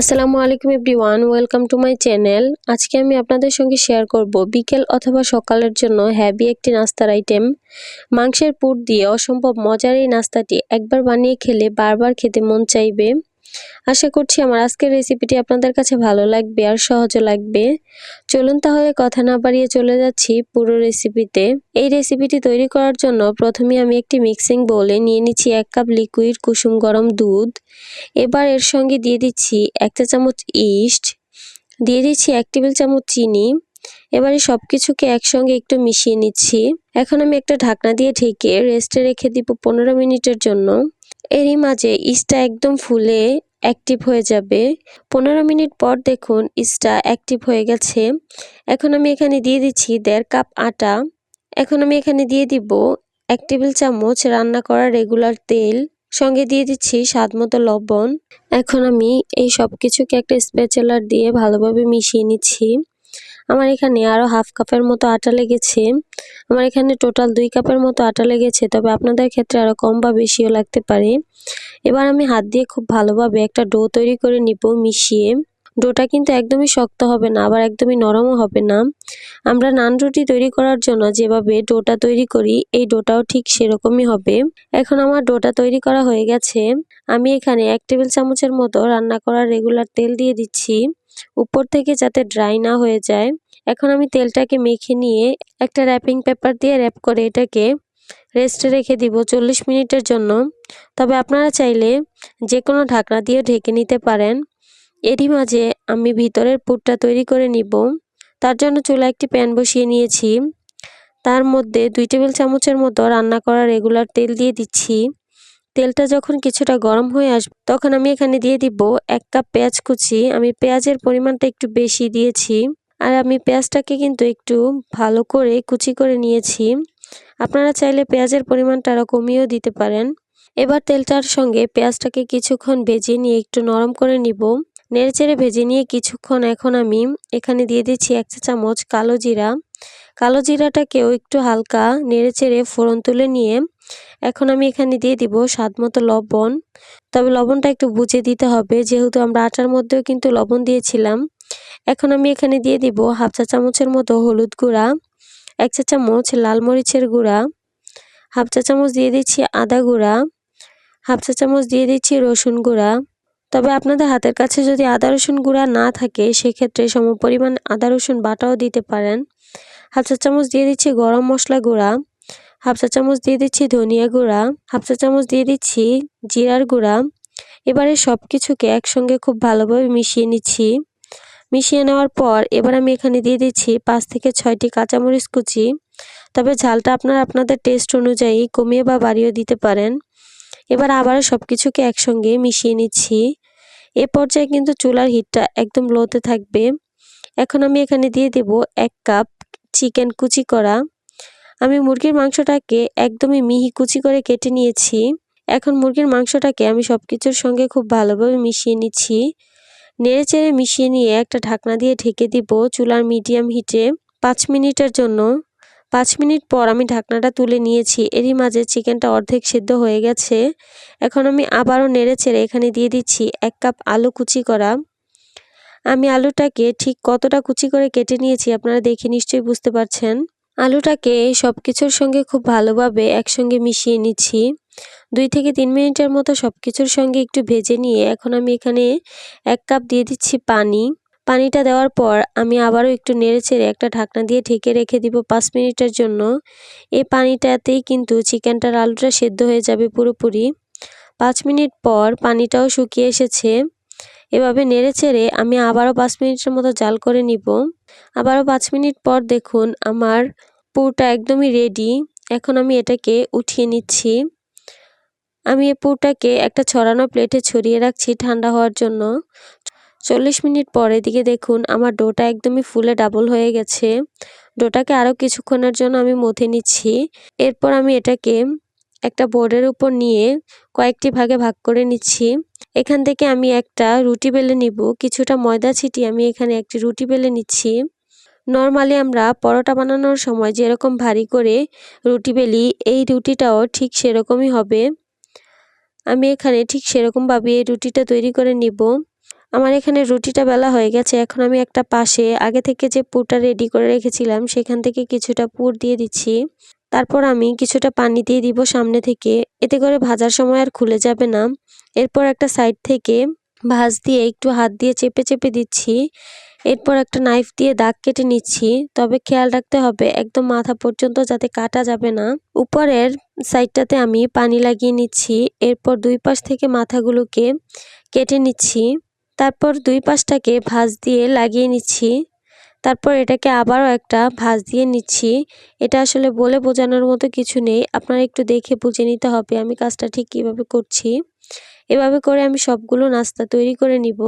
আসসালামু আলাইকুম everyone, welcome to my channel. আজকে আমি আপনাদের সঙ্গে শেয়ার করব বিকেল অথবা সকালের জন্য হ্যাভি একটি নাস্তার আইটেম। মাংসের পুর দিয়ে অসম্ভব মজার এই নাস্তাটি একবার বানিয়ে খেলে বারবার খেতে মন চাইবে। আশা করছি আমার আজকের রেসিপিটি আপনাদের কাছে ভালো লাগবে আর সহজও লাগবে। চলুন তাহলে কথা না বাড়িয়ে চলে যাচ্ছি পুরো রেসিপিতে এই রেসিপিটি তৈরি করার জন্য প্রথমে আমি একটি মিক্সিং বোলে নিয়ে নিচ্ছি এক কাপ লিকুইড কুসুম গরম দুধ। এবার এর সঙ্গে দিয়ে দিচ্ছি এক চা চামচ ইস্ট দিয়ে দিচ্ছি এক টেবিল চামচ চিনি। এবারে সব কিছুকে একসঙ্গে একটু মিশিয়ে নিচ্ছি। এখন আমি একটা ঢাকনা দিয়ে ঢেকে রেস্টে রেখে দিব পনেরো মিনিটের জন্য। এরই মাঝে ইস্টটা একদম ফুলে অ্যাক্টিভ হয়ে যাবে। পনেরো মিনিট পর দেখুন ইস্টটা অ্যাক্টিভ হয়ে গেছে। এখন আমি এখানে দিয়ে দিচ্ছি দেড় কাপ আটা। এখন আমি এখানে দিয়ে দিব এক টেবিল চামচ রান্না করা রেগুলার তেল। সঙ্গে দিয়ে দিচ্ছি স্বাদ মতো লবণ। এখন আমি এই সব কিছুকে একটা স্পেচেলার দিয়ে ভালোভাবে মিশিয়ে নিচ্ছি। আমার এখানে আরও হাফ কাপের মতো আটা লেগেছে। আমার এখানে টোটাল দুই কাপের মতো আটা লেগেছে, তবে আপনাদের ক্ষেত্রে আরও কম বা বেশিও লাগতে পারে। এবার আমি হাত দিয়ে খুব ভালোভাবে একটা ডো তৈরি করে নিব মিশিয়ে। ডোটা কিন্তু একদমই শক্ত হবে না, আবার একদমই নরমও হবে না। আমরা নান রুটি তৈরি করার জন্য যেভাবে ডোটা তৈরি করি, এই ডোটাও ঠিক সেরকমই হবে। এখন আমার ডোটা তৈরি করা হয়ে গেছে। আমি এখানে এক টেবিল চামচের মতো রান্না করার রেগুলার তেল দিয়ে দিচ্ছি, উপর থেকে যাতে ড্রাই না হয়ে যায়। এখন আমি তেলটাকে মেখে নিয়ে একটা র্যাপিং পেপার দিয়ে র্যাপ করে এটাকে রেস্টে রেখে দিব চল্লিশ মিনিটের জন্য। তবে আপনারা চাইলে যে কোনো ঢাকনা দিয়ে ঢেকে নিতে পারেন। এরই মাঝে আমি ভিতরের পুরটা তৈরি করে নিব। তার জন্য চুলা একটি প্যান বসিয়ে নিয়েছি। তার মধ্যে দুই টেবিল চামচের মতো রান্না করা রেগুলার তেল দিয়ে দিচ্ছি। তেলটা যখন কিছুটা গরম হয়ে আসবে, তখন আমি এখানে দিয়ে দিব এক কাপ পেঁয়াজ কুচি। আমি পেঁয়াজের পরিমাণটা একটু বেশি দিয়েছি আর আমি পেঁয়াজটাকে কিন্তু একটু ভালো করে কুচি করে নিয়েছি। আপনারা চাইলে পেঁয়াজের পরিমাণটা আরও কমিয়েও দিতে পারেন। এবার তেলটার সঙ্গে পেঁয়াজটাকে কিছুক্ষণ ভেজে নিয়ে একটু নরম করে নিব। নেড়েচেড়ে ভেজে নিয়ে কিছুক্ষণ এখন আমি এখানে দিয়ে দিচ্ছি এক চা চামচ কালো জিরা। কালো জিরাটাকেও একটু হালকা নেড়েচেড়ে ফোড়ন তুলে নিয়ে এখন আমি এখানে দিয়ে দিব স্বাদ মতো লবণ। তবে লবণটা একটু বুঝে দিতে হবে, যেহেতু আমরা আটার মধ্যেও কিন্তু লবণ দিয়েছিলাম। এখন আমি এখানে দিয়ে দিব হাফ চা চামচের মতো হলুদ গুঁড়া, এক চা চামচ লাল মরিচের গুঁড়া, হাফ চা চামচ দিয়ে দিচ্ছি আদা গুঁড়া, হাফ চা চামচ দিয়ে দিচ্ছি রসুন গুঁড়া। তবে আপনাদের হাতের কাছে যদি আদা রসুন গুঁড়া না থাকে, সেক্ষেত্রে সম পরিমাণ আদা রসুন বাটাও দিতে পারেন। হাফ চা চামচ দিয়ে দিচ্ছি গরম মশলা গুঁড়া, হাফ চা চামচ দিয়ে দিচ্ছি ধনিয়া গুঁড়া, হাফ চা চামচ দিয়ে দিচ্ছি জিরার গুঁড়া। এবারে সব কিছুকে একসঙ্গে খুব ভালোভাবে মিশিয়ে নিচ্ছি। মিশিয়ে নেওয়ার পর এবার আমি এখানে দিয়ে দিচ্ছি পাঁচ থেকে ছয়টি কাঁচামরিচ কুচি। তবে ঝালটা আপনারা আপনাদের টেস্ট অনুযায়ী কমিয়ে বা বাড়িয়ে দিতে পারেন। এবার আবারও সব কিছুকে একসঙ্গে মিশিয়ে নিচ্ছি। এ পর্যায়ে কিন্তু চুলার হিটটা একদম লোতে থাকবে। এখন আমি এখানে দিয়ে দেব এক কাপ চিকেন কুচি করা। আমি মুরগির মাংসটাকে একদমই মিহি কুচি করে কেটে নিয়েছি। এখন মুরগির মাংসটাকে আমি সব কিছুর সঙ্গে খুব ভালোভাবে মিশিয়ে নিচ্ছি। নেড়ে চেড়ে মিশিয়ে নিয়ে একটা ঢাকনা দিয়ে ঢেকে দিব চুলার মিডিয়াম হিটে পাঁচ মিনিটের জন্য। পাঁচ মিনিট পর আমি ঢাকনাটা তুলে নিয়েছি। এরই মাঝে চিকেনটা অর্ধেক সিদ্ধ হয়ে গেছে। এখন আমি আবারও নেড়ে চেড়ে এখানে দিয়ে দিচ্ছি এক কাপ আলু কুচি করা। আমি আলুটাকে ঠিক কতটা কুচি করে কেটে নিয়েছি আপনারা দেখে নিশ্চয়ই বুঝতে পারছেন। আলুটাকে এই সব কিছুর সঙ্গে খুব ভালোভাবে একসঙ্গে মিশিয়ে নিচ্ছি। দুই থেকে তিন মিনিটের মতো সব কিছুর সঙ্গে একটু ভেজে নিয়ে এখন আমি এখানে এক কাপ দিয়ে দিচ্ছি পানি। পানিটা দেওয়ার পর আমি আবারও একটু নেড়ে ছেড়ে একটা ঢাকনা দিয়ে ঢেকে রেখে দিব পাঁচ মিনিটের জন্য। এই পানিটাতেই কিন্তু চিকেনটার আলুটা সেদ্ধ হয়ে যাবে পুরোপুরি। পাঁচ মিনিট পর পানিটাও শুকিয়ে এসেছে। এভাবে নেড়ে ছেড়ে আমি আবারও পাঁচ মিনিটের মতো জাল করে নিব। আবারও পাঁচ মিনিট পর দেখুন আমার পুরটা একদমই রেডি এখন আমি এটাকে উঠিয়ে নিচ্ছি। আমি এই পুরটাকে একটা ছড়ানো প্লেটে ছড়িয়ে রাখছি ঠান্ডা হওয়ার জন্য। চল্লিশ মিনিট পর এদিকে দেখুন, আমার ডোটা একদমই ফুলে ডাবল হয়ে গেছে। ডোটাকে আরও কিছুক্ষণের জন্য আমি মথে নিচ্ছি। এরপর আমি এটাকে একটা বোর্ডের উপর নিয়ে কয়েকটি ভাগে ভাগ করে নিচ্ছি। এখান থেকে আমি একটা রুটি বেলে নিব। কিছুটা ময়দা ছিটি আমি এখানে একটি রুটি বেলে নিচ্ছি। নর্মালি আমরা পরোটা বানানোর সময় যেরকম ভারী করে রুটি বেলি, এই রুটিটাও ঠিক সেরকমই হবে। আমি এখানে ঠিক সেরকমভাবে এই রুটিটা তৈরি করে নিব। আমার এখানে রুটিটা বেলা হয়ে গেছে, এখন আমি একটা পাশে, আগে থেকে যে পুরটা রেডি করে রেখেছিলাম, সেখান থেকে কিছুটা পুর দিয়ে দিচ্ছি। তারপর আমি কিছুটা পানি দিয়ে দিব সামনে থেকে, এতে করে ভাজার সময় আর খুলে যাবে না। এরপর একটা সাইড থেকে ভাঁজ দিয়ে একটু হাত দিয়ে চেপে চেপে দিচ্ছি। এরপর একটা নাইফ দিয়ে দাগ কেটে নিচ্ছি। তবে খেয়াল রাখতে হবে, একদম মাথা পর্যন্ত যাতে কাটা যাবে না। উপরের সাইডটাতে আমি পানি লাগিয়ে নিচ্ছি। এরপর দুই পাশ থেকে মাথাগুলোকে কেটে নিচ্ছি। তারপর দুই পাশটাকে ভাঁজ দিয়ে লাগিয়ে নিচ্ছি। তারপর এটাকে আবারও একটা ভাঁজ দিয়ে নিচ্ছি। এটা আসলে বলে বোঝানোর মতো কিছু নেই। আপনারা একটু দেখে বুঝে নিতে হবে আমি কাজটা ঠিক কীভাবে করছি। এভাবে করে আমি সবগুলো নাস্তা তৈরি করে নিব।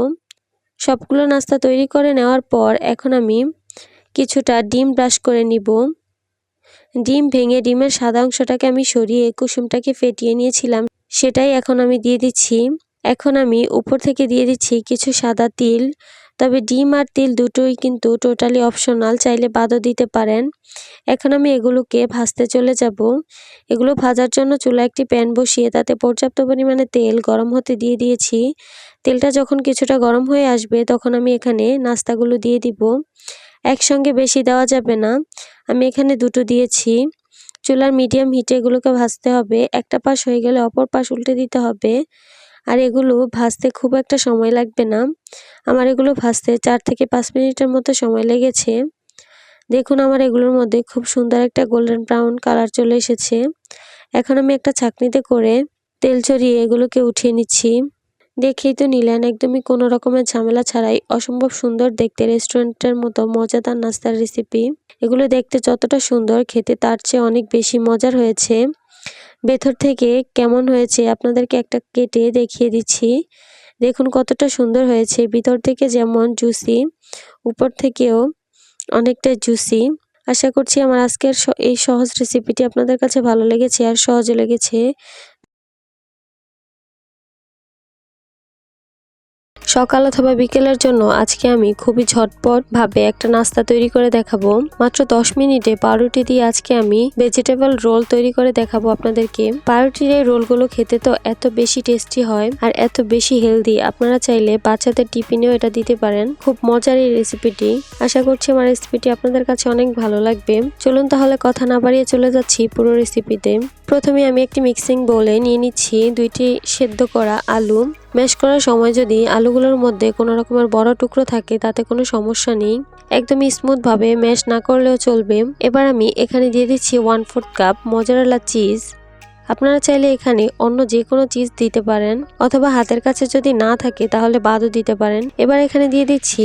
সবগুলো নাস্তা তৈরি করে নেওয়ার পর এখন আমি কিছুটা ডিম ব্রাশ করে নিব। ডিম ভেঙে ডিমের সাদা অংশটাকে আমি সরিয়ে কুসুমটাকে ফেটিয়ে নিয়েছিলাম। সেটাই এখন আমি দিয়ে দিচ্ছি। এখন আমি উপর থেকে দিয়ে দিচ্ছি কিছু সাদা তিল, তবে ডিম আর তিল দুটোই কিন্তু টোটালি অপশনাল চাইলে বাদও দিতে পারেন। এখন আমি এগুলোকে ভাজতে চলে যাব। এগুলো ভাজার জন্য চুলা একটি প্যান বসিয়ে তাতে পর্যাপ্ত পরিমাণে তেল গরম হতে দিয়ে দিয়েছি। তেলটা যখন কিছুটা গরম হয়ে আসবে, তখন আমি এখানে নাস্তাগুলো দিয়ে দিব। একসঙ্গে বেশি দেওয়া যাবে না। আমি এখানে দুটো দিয়েছি। চুলার মিডিয়াম হিটে এগুলোকে ভাজতে হবে। একটা পাশ হয়ে গেলে অপর পাশ উল্টে দিতে হবে। আর এগুলো ভাজতে খুব একটা সময় লাগবে না। আমার এগুলো ভাজতে চার থেকে পাঁচ মিনিটের মতো সময় লেগেছে। দেখুন, আমার এগুলোর মধ্যে খুব সুন্দর একটা গোল্ডেন ব্রাউন কালার চলে এসেছে। এখন আমি একটা ছাকনিতে করে তেল চড়িয়ে এগুলোকে উঠিয়ে নিচ্ছি। দেখেই তো নিলেন, একদমই কোনো রকমের ঝামেলা ছাড়াই অসম্ভব সুন্দর দেখতে রেস্টুরেন্টের মতো মজাদার নাস্তার রেসিপি এগুলো দেখতে যতটা সুন্দর, খেতে তার চেয়ে অনেক বেশি মজার হয়েছে। ভেতর থেকে কেমন হয়েছে? আপনাদেরকে একটা কেটে দেখিয়ে দিচ্ছি। দেখুন কতটা সুন্দর হয়েছে। ভিতর থেকে যেমন জুসি উপর থেকেও অনেকটা জুসি আশা করছি আমার আজকের এই সহজ রেসিপিটি আপনাদের কাছে ভালো লেগেছে আর সহজে লেগেছে। সকাল অথবা বিকেলের জন্য আজকে আমি খুবই ঝটপট ভাবে একটা নাস্তা তৈরি করে দেখাবো। মাত্র দশ মিনিটে পাউরুটি দিয়ে আজকে আমি ভেজিটেবল রোল তৈরি করে দেখাবো আপনাদেরকে। পাউরুটির এই রোলগুলো খেতে তো এত বেশি টেস্টি হয় আর এত বেশি হেলদি আপনারা চাইলে বাচ্চাদের টিফিনেও এটা দিতে পারেন। খুব মজার এই রেসিপিটি আশা করছি আমার রেসিপিটি আপনাদের কাছে অনেক ভালো লাগবে। চলুন তাহলে কথা না বাড়িয়ে চলে যাচ্ছি পুরো রেসিপিতে প্রথমে আমি একটি মিক্সিং বোলে নিয়ে নিচ্ছি দুইটি সেদ্ধ করা আলু। ম্যাশ করার সময় যদি আলুগুলোর মধ্যে কোনো রকমের বড় টুকরো থাকে, তাতে কোনো সমস্যা নেই। একদমই স্মুথভাবে ম্যাশ না করলেও চলবে। এবার আমি এখানে দিয়ে দিচ্ছি one fourth cup mozzarella cheese আপনারা চাইলে এখানে অন্য যে কোনো চিজ দিতে পারেন, অথবা হাতের কাছে যদি না থাকে তাহলে বাদও দিতে পারেন। এবার এখানে দিয়ে দিচ্ছি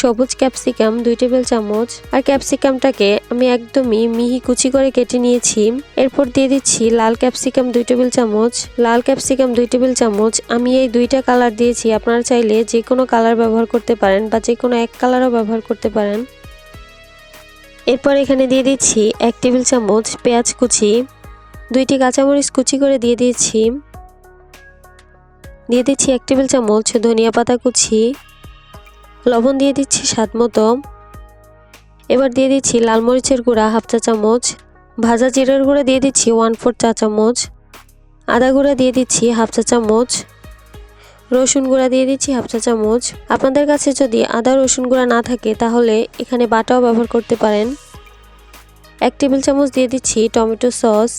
সবুজ ক্যাপসিকাম দুই টেবিল চামচ। আর ক্যাপসিকামটাকে আমি একদমই মিহি কুচি করে কেটে নিয়েছি। এরপর দিয়ে দিচ্ছি লাল ক্যাপসিকাম দুই টেবিল চামচ। লাল ক্যাপসিকাম দুই টেবিল চামচ। আমি এই দুইটা কালার দিয়েছি। আপনারা চাইলে যে কোনো কালার ব্যবহার করতে পারেন বা যে কোনো এক কালারও ব্যবহার করতে পারেন। এরপর এখানে দিয়ে দিচ্ছি এক টেবিল চামচ পেঁয়াজ কুচি। দুইটি কাঁচামরিচ কুচি করে দিয়ে দিয়েছি। দিয়ে দিচ্ছি এক টেবিল চামচ ধনিয়া পাতা কুচি। লবণ দিয়ে দিচ্ছি স্বাদ মতো। এবার দিয়ে দিচ্ছি লাল মরিচের গুঁড়া হাফ চা চামচ। ভাজা জিরার গুঁড়া দিয়ে দিচ্ছি ওয়ান ফোর চা চামচ। আদা গুঁড়া দিয়ে দিচ্ছি হাফ চা চামচ। রসুন গুঁড়া দিয়ে দিচ্ছি হাফ চা চামচ। আপনাদের কাছে যদি আদা রসুন গুঁড়া না থাকে, তাহলে এখানে বাটাও ব্যবহার করতে পারেন। এক টেবিল চামচ দিয়ে দিচ্ছি টমেটো সস।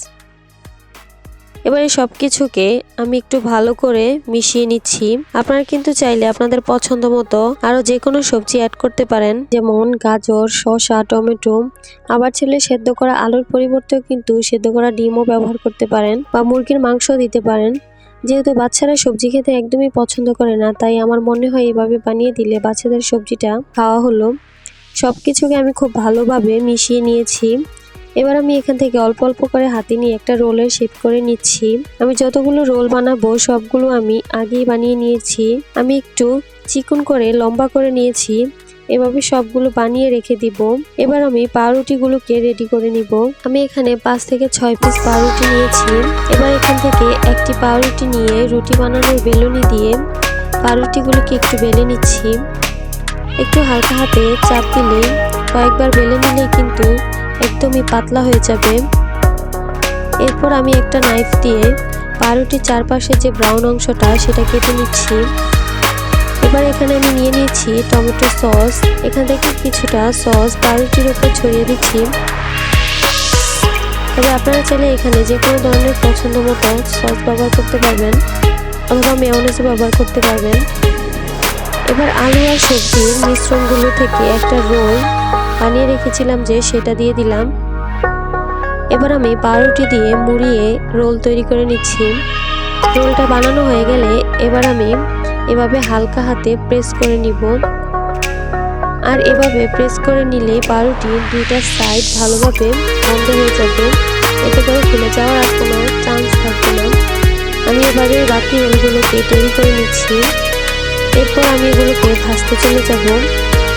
এবারে সব কিছুকে আমি একটু ভালো করে মিশিয়ে নিচ্ছি। আপনারা কিন্তু চাইলে আপনাদের পছন্দ মতো আরও যে কোনো সবজি অ্যাড করতে পারেন। যেমন গাজর, শসা, টমেটো। আবার ছেলে সেদ্ধ করা আলুর পরিবর্তেও কিন্তু সেদ্ধ করা ডিমও ব্যবহার করতে পারেন বা মুরগির মাংস দিতে পারেন। যেহেতু বাচ্চারা সবজি খেতে একদমই পছন্দ করে না, তাই আমার মনে হয় এভাবে বানিয়ে দিলে বাচ্চাদের সবজিটা খাওয়া হলো। সব কিছুকে আমি খুব ভালোভাবে মিশিয়ে নিয়েছি। এবার আমি এখান থেকে অল্প অল্প করে হাতে নিয়ে একটা রোলের শেপ করে নিচ্ছি। আমি যতগুলো রোল বানাবো, সবগুলো আমি আগেই বানিয়ে নিয়েছি। আমি একটু চিকন করে লম্বা করে নিয়েছি। এভাবে সবগুলো বানিয়ে রেখে দিব। এবার আমি পাউরুটিগুলোকে রেডি করে নিব। আমি এখানে পাঁচ থেকে ছয় পিস পাউরুটি নিয়েছি। এবার এখান থেকে একটি পাউরুটি নিয়ে রুটি বানানোর বেলুনি দিয়ে পাউরুটিগুলোকে একটু বেলে নিচ্ছি। একটু হালকা হাতে চাপ দিলে কয়েকবার বেলে নিলে কিন্তু একদমই পাতলা হয়ে যাবে। এরপর আমি একটা নাইফ দিয়ে পাউরুটির চারপাশে যে ব্রাউন অংশটা, সেটা কেটে নিচ্ছি। এবার এখানে আমি নিয়ে নিয়েছি টমেটো সস এখান থেকে কিছুটা সস পাউরুটির উপর ছড়িয়ে দিচ্ছি। তবে আপনারা চাইলে এখানে যে কোনো ধরনের পছন্দ মতো সস ব্যবহার করতে পারবেন, অথবা মেয়নেজও ব্যবহার করতে পারবেন। এবার আলু আর সবজির মিশ্রণগুলো থেকে একটা রোল বানিয়ে রেখেছিলাম যে সেটা দিয়ে দিলাম। এবার আমি পাউরুটি দিয়ে মুড়িয়ে রোল তৈরি করে নিচ্ছি। রোলটা বানানো হয়ে গেলে এবার আমি এভাবে হালকা হাতে প্রেস করে নিব। আর এভাবে প্রেস করে নিলে পাউরুটির দুইটা সাইড ভালোভাবে বন্ধ হয়ে যাবে। এতে করে খুলে যাওয়ার আর কোনো চান্স থাকবে না। আমি এবারে বাকি রোলগুলোকে তৈরি করে নিচ্ছি। এরপর আমি এগুলোকে ভাজতে চলে যাব।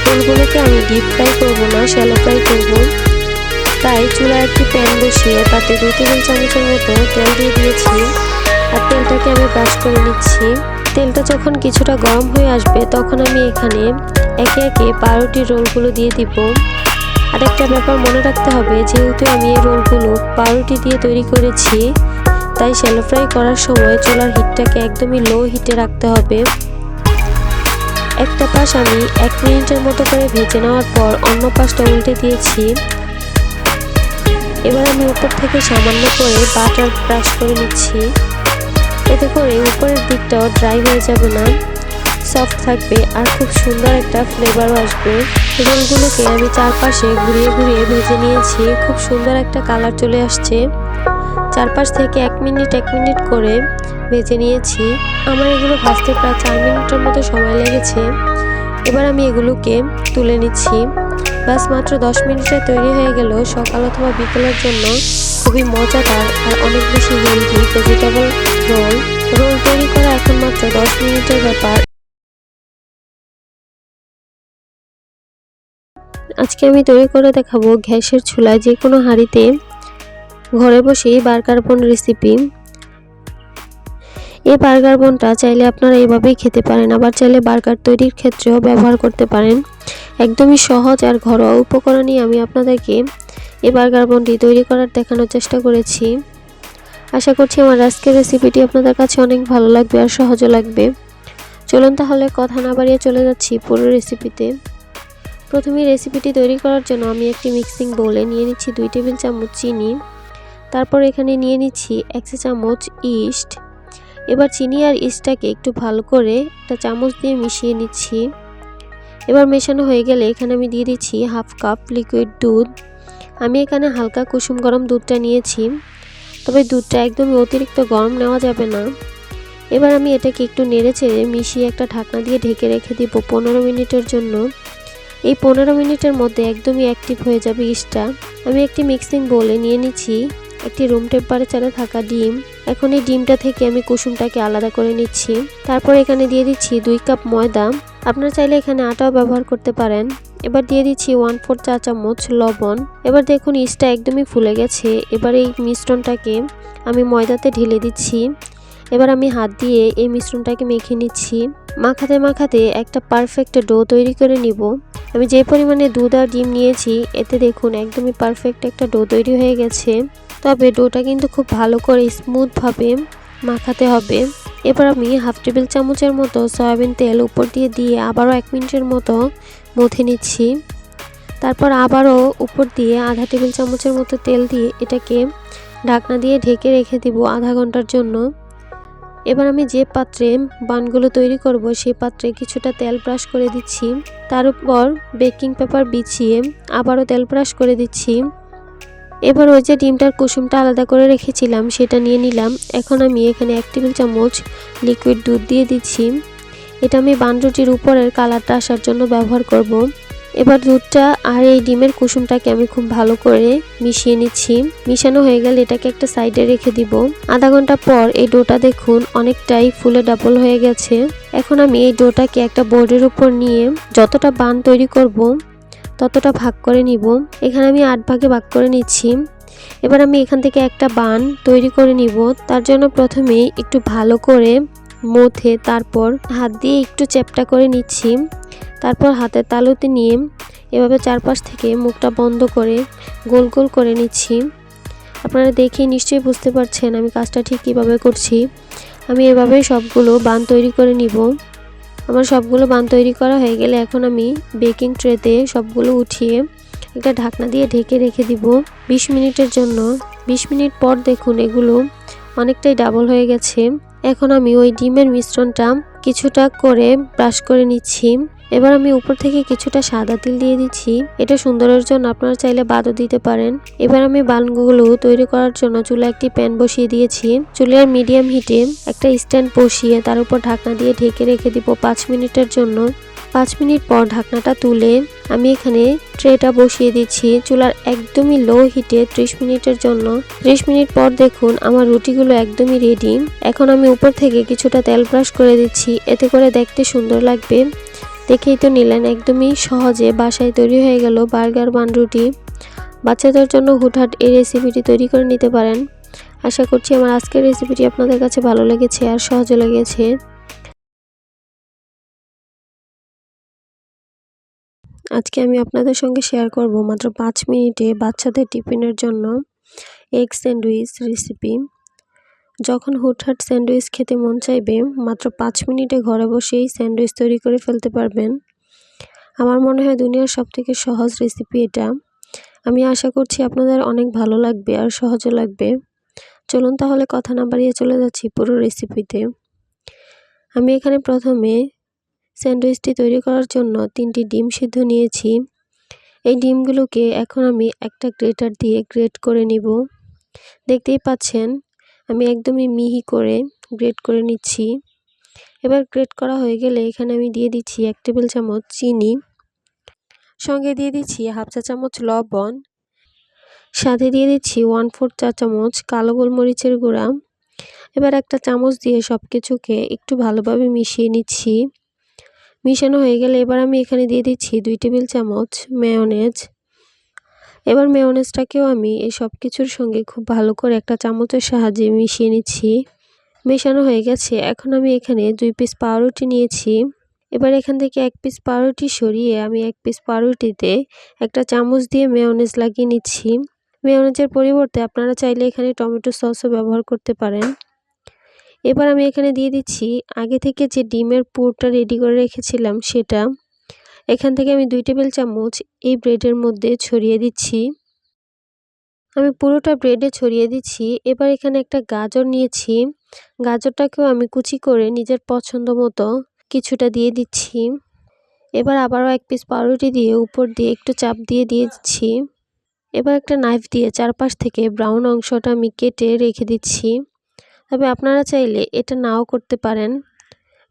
রোলগুলোকে আমি ডিপ ফ্রাই করব না শ্যালো ফ্রাই করব। তাই চুলায় একটি প্যান বসিয়ে তাতে দুই টেবিল চামচের মতো তেল দিয়ে দিয়েছি আর তেলটাকে আমি ব্রাশ করে নিচ্ছি। তেলটা যখন কিছুটা গরম হয়ে আসবে, তখন আমি এখানে একে একে পাউরুটির রোলগুলো দিয়ে দিব। আর একটা ব্যাপার মনে রাখতে হবে, যেহেতু আমি এই রোলগুলো পাউরুটি দিয়ে তৈরি করেছি, তাই শ্যালো ফ্রাই করার সময় চুলার হিটটাকে একদমই লো হিটে রাখতে হবে। একটা পাশ আমি এক মিনিটের মতো করে ভেজে নেওয়ার পর অন্য পাশটা উল্টে দিয়েছি। এবার আমি উপর থেকে সামান্য করে বাটার ব্রাশ করে নিচ্ছি। এতে করে উপরের দিকটাও ড্রাই হয়ে যাবে না। সফট থাকবে আর খুব সুন্দর একটা ফ্লেভারও আসবে। রোলগুলোকে আমি চারপাশে ঘুরিয়ে ঘুরিয়ে ভেজে নিয়েছি। খুব সুন্দর একটা কালার চলে আসছে। চারপাশ থেকে এক মিনিট এক মিনিট করে ভেজে নিয়েছি। আমার এগুলো ভাজতে প্রায় চার মিনিটের মতো সময় লেগেছে। এবার আমি এগুলোকে তুলে নিচ্ছি। বাস মাত্র দশ মিনিটে তৈরি হয়ে গেল সকাল অথবা বিকেলের জন্য। খুবই মজাদার আর অনেক বেশি হেলদি ভেজিটেবল রোল রোল তৈরি করা এখন মাত্র দশ মিনিটের ব্যাপার। আজকে আমি তৈরি করে দেখাবো গ্যাসের চুলায় যে কোনো হাঁড়িতে। ঘরে বসেই বার্গার বোন রেসিপি এই বার্গার বোনটা চাইলে আপনারা এইভাবেই খেতে পারেন, আবার চাইলে বার্গার তৈরির ক্ষেত্রেও ব্যবহার করতে পারেন। একদমই সহজ আর ঘরোয়া উপকরণই আমি আপনাদেরকে এই বার্গার বোনটি তৈরি করার দেখানোর চেষ্টা করেছি। আশা করছি আমার আজকের রেসিপিটি আপনাদের কাছে অনেক ভালো লাগবে আর সহজও লাগবে। চলুন তাহলে কথা না বাড়িয়ে চলে যাচ্ছি পুরো রেসিপিতে। প্রথমে রেসিপিটি তৈরি করার জন্য আমি একটি মিক্সিং বোলে নিয়ে নিচ্ছি দুই টেবিল চামচ চিনি। তারপর এখানে নিয়ে নিচ্ছি এক চামচ ইস্ট। এবার চিনি আর ইস্টটাকে একটু ভালো করে একটা চামচ দিয়ে মিশিয়ে নিচ্ছি। এবার মেশানো হয়ে গেলে এখানে আমি দিয়ে দিচ্ছি হাফ কাপ লিকুইড দুধ। আমি এখানে হালকা কুসুম গরম দুধটা নিয়েছি। তবে দুধটা একদমই অতিরিক্ত গরম নেওয়া যাবে না। এবার আমি এটাকে একটু নেড়ে চেড়ে মিশিয়ে একটা ঢাকনা দিয়ে ঢেকে রেখে দিব পনেরো মিনিটের জন্য। এই পনেরো মিনিটের মধ্যে একদমই অ্যাক্টিভ হয়ে যাবে ইস্টটা। আমি একটি মিক্সিং বোলে নিয়ে নিচ্ছি। একটি রুম টেম্পারেচারে থাকা ডিম। এখন এই ডিমটা থেকে আমি কুসুমটাকে আলাদা করে নিচ্ছি। তারপর এখানে দিয়ে দিচ্ছি দুই কাপ ময়দা। আপনারা চাইলে এখানে আটাও ব্যবহার করতে পারেন। এবার দিয়ে দিচ্ছি ওয়ান ফোর চা চামচ লবণ। এবার দেখুন ইস্টটা একদমই ফুলে গেছে। এবার এই মিশ্রণটাকে আমি ময়দাতে ঢেলে দিচ্ছি। এবার আমি হাত দিয়ে এই মিশ্রণটাকে মেখে নিচ্ছি। মাখাতে মাখাতে একটা পারফেক্ট ডো তৈরি করে নিব। আমি যে পরিমাণে দুধ আর ডিম নিয়েছি, এতে দেখুন একদমই পারফেক্ট একটা ডো তৈরি হয়ে গেছে। তবে ডোটা কিন্তু খুব ভালো করে স্মুথভাবে মাখাতে হবে। এবার আমি হাফ টেবিল চামচের মতো সয়াবিন তেল উপর দিয়ে দিয়ে আবারও এক মিনিটের মতো মথে নিচ্ছি। তারপর আবারও উপর দিয়ে আধা টেবিল চামচের মতো তেল দিয়ে এটাকে ঢাকনা দিয়ে ঢেকে রেখে দিব আধা ঘণ্টার জন্য। এবার আমি যে পাত্রে বানগুলো তৈরি করব, সেই পাত্রে কিছুটা তেল ব্রাশ করে দিচ্ছি। তার উপর বেকিং পেপার বিছিয়ে আবারও তেল ব্রাশ করে দিচ্ছি। এবার ওই যে ডিমটার কুসুমটা আলাদা করে রেখেছিলাম, সেটা নিয়ে নিলাম। এখন আমি এখানে এক টেবিল চামচ লিকুইড দুধ দিয়ে দিচ্ছি। এটা আমি বানরুটির উপরের কালারটা আসার জন্য ব্যবহার করব। এবার দুধটা আর এই ডিমের কুসুমটাকে আমি খুব ভালো করে মিশিয়ে নিচ্ছি। মিশানো হয়ে গেলে এটাকে একটা সাইডে রেখে দিব। আধা ঘণ্টা পর এই ডোটা দেখুন অনেকটাই ফুলে ডাবল হয়ে গেছে। এখন আমি এই ডোটাকে একটা বোর্ডের উপর নিয়ে যতটা বান তৈরি করব, ততটা ভাগ করে নিব। এখানে আমি আট ভাগে ভাগ করে নিচ্ছি। এবার আমি এখান থেকে একটা বান তৈরি করে নিব। তার জন্য প্রথমে একটু ভালো করে মথে তারপর হাত দিয়ে একটু চ্যাপটা করে নিচ্ছি। তারপর হাতের তালুতে নিয়ে এভাবে চারপাশ থেকে মুখটা বন্ধ করে গোল গোল করে নিচ্ছি। আপনারা দেখে নিশ্চয়ই বুঝতে পারছেন আমি কাজটা ঠিক কীভাবে করছি। আমি এভাবে সবগুলো বান তৈরি করে নিব। আমার সবগুলো বান তৈরি করা হয়ে গেলে এখন আমি বেকিং ট্রেতে সবগুলো উঠিয়ে একটা ঢাকনা দিয়ে ঢেকে রেখে দিব। ২০ মিনিটের জন্য। ২০ মিনিট পর দেখুন এগুলো অনেকটাই ডাবল হয়ে গেছে। এখন আমি ওই ডিমের মিশ্রণটা কিছুটা করে ব্রাশ করে নিচ্ছি। এবার আমি উপর থেকে কিছুটা সাদা তিল দিয়ে দিচ্ছি। এটা সুন্দরের জন্য আপনারা চাইলে বাদও দিতে পারেন। এবার আমি বানগুলো তৈরি করার জন্য চুলা একটি প্যান বসিয়ে দিয়েছি। চুলার মিডিয়াম হিটে একটা স্ট্যান্ড বসিয়ে তার উপর ঢাকনা দিয়ে ঢেকে রেখে দিব পাঁচ মিনিটের জন্য। পাঁচ মিনিট পর ঢাকনাটা তুলে আমি এখানে ট্রেটা বসিয়ে দিচ্ছি চুলার একদমই লো হিটে ত্রিশ মিনিটের জন্য। ত্রিশ মিনিট পর দেখুন আমার রুটিগুলো একদমই রেডি এখন আমি উপর থেকে কিছুটা তেল ব্রাশ করে দিচ্ছি। এতে করে দেখতে সুন্দর লাগবে। দেখেই তো নিলেন, একদমই সহজে বাসায় তৈরি হয়ে গেল বার্গার বান রুটি। বাচ্চাদের জন্য হুটহাট এই রেসিপিটি তৈরি করে নিতে পারেন। আশা করছি আমার আজকের রেসিপিটি আপনাদের কাছে ভালো লেগেছে আর সহজে লেগেছে। আজকে আমি আপনাদের সঙ্গে শেয়ার করব মাত্র পাঁচ মিনিটে বাচ্চাদের টিফিনের জন্য এগ স্যান্ডউইচ রেসিপি। যখন হুটহাট স্যান্ডউইচ খেতে মন চাইবে, মাত্র পাঁচ মিনিটে ঘরে বসেই স্যান্ডউইচ তৈরি করে ফেলতে পারবেন। আমার মনে হয় দুনিয়ার সবথেকে সহজ রেসিপি এটা। আমি আশা করছি আপনাদের অনেক ভালো লাগবে আর সহজও লাগবে। চলুন তাহলে কথা না বাড়িয়ে চলে যাচ্ছি পুরো রেসিপিতে। আমি এখানে প্রথমে স্যান্ডউইচটি তৈরি করার জন্য তিনটি ডিম সিদ্ধ নিয়েছি। এই ডিমগুলোকে এখন আমি একটা গ্রেটার দিয়ে গ্রেট করে নিব। দেখতেই পাচ্ছেন আমি একদমই মিহি করে গ্রেট করে নিচ্ছি। এবার গ্রেট করা হয়ে গেলে এখানে আমি দিয়ে দিচ্ছি এক টেবিল চামচ চিনি, সঙ্গে দিয়ে দিচ্ছি হাফ চা চামচ লবণ, সাথে দিয়ে দিচ্ছি ওয়ান ফোর চা চামচ কালো গোলমরিচের গুঁড়া। এবার একটা চামচ দিয়ে সব কিছুকে একটু ভালোভাবে মিশিয়ে নিচ্ছি। মিশানো হয়ে গেলে এবার আমি এখানে দিয়ে দিচ্ছি দুই টেবিল চামচ মেয়নেজ এবার মেয়নেজটাকেও আমি এই সব কিছুর সঙ্গে খুব ভালো করে একটা চামচের সাহায্যে মিশিয়ে নিচ্ছি। মেশানো হয়ে গেছে। এখন আমি এখানে দুই পিস পাউরুটি নিয়েছি। এবার এখান থেকে এক পিস পাউরুটি সরিয়ে আমি এক পিস পাউরুটিতে একটা চামচ দিয়ে মেয়নেজ লাগিয়ে নিচ্ছি। মেয়নেজের পরিবর্তে আপনারা চাইলে এখানে টমেটো সসও ব্যবহার করতে পারেন। এবার আমি এখানে দিয়ে দিচ্ছি আগে থেকে যে ডিমের পুরটা রেডি করে রেখেছিলাম সেটা। এখান থেকে আমি দুই টেবিল চামচ এই ব্রেডের মধ্যে ছড়িয়ে দিচ্ছি। আমি পুরোটা ব্রেডে ছড়িয়ে দিচ্ছি। এবার এখানে একটা গাজর নিয়েছি। গাজরটাকেও আমি কুচি করে নিজের পছন্দ মতো কিছুটা দিয়ে দিচ্ছি। এবার আবারও এক পিস পাউরুটি দিয়ে উপর দিয়ে একটু চাপ দিয়ে দিয়ে দিচ্ছি। এবার একটা নাইফ দিয়ে চারপাশ থেকে ব্রাউন অংশটা আমি কেটে রেখে দিচ্ছি। তবে আপনারা চাইলে এটা নাও করতে পারেন।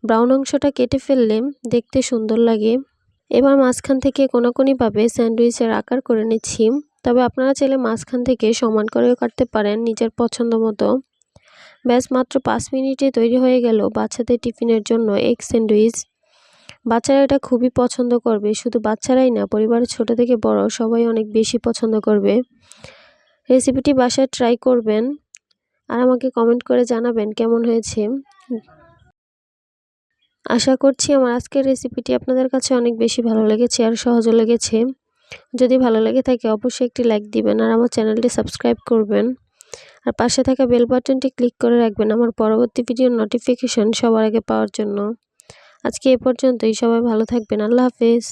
ব্রাউন অংশটা কেটে ফেললে দেখতে সুন্দর লাগে। এবার মাঝখান থেকে কোনাকুনিভাবে স্যান্ডউইচের আকার করে নিচ্ছি। তবে আপনারা চাইলে মাঝখান থেকে সমান করেও কাটতে পারেন নিজের পছন্দ মতো। ব্যাস, মাত্র পাঁচ মিনিটে তৈরি হয়ে গেল বাচ্চাদের টিফিনের জন্য এগ স্যান্ডউইচ। বাচ্চারা এটা খুবই পছন্দ করবে। শুধু বাচ্চারাই না, পরিবারের ছোট থেকে বড় সবাই অনেক বেশি পছন্দ করবে। রেসিপিটি বাসায় ট্রাই করবেন আর আমাকে কমেন্ট করে জানাবেন কেমন হয়েছে। আশা করছি আমার আজকের রেসিপিটি আপনাদের কাছে অনেক বেশি ভালো লেগেছে আর সহজও লেগেছে। যদি ভালো লেগে থাকে অবশ্যই একটি লাইক দিবেন আর আমার চ্যানেলটি সাবস্ক্রাইব করবেন। আর পাশে থাকা বেল বাটনটি ক্লিক করে রাখবেন আমার পরবর্তী ভিডিওর নোটিফিকেশন সবার আগে পাওয়ার জন্য। আজকে এ পর্যন্তই, সবাই ভালো থাকবেন, আল্লাহ হাফেজ।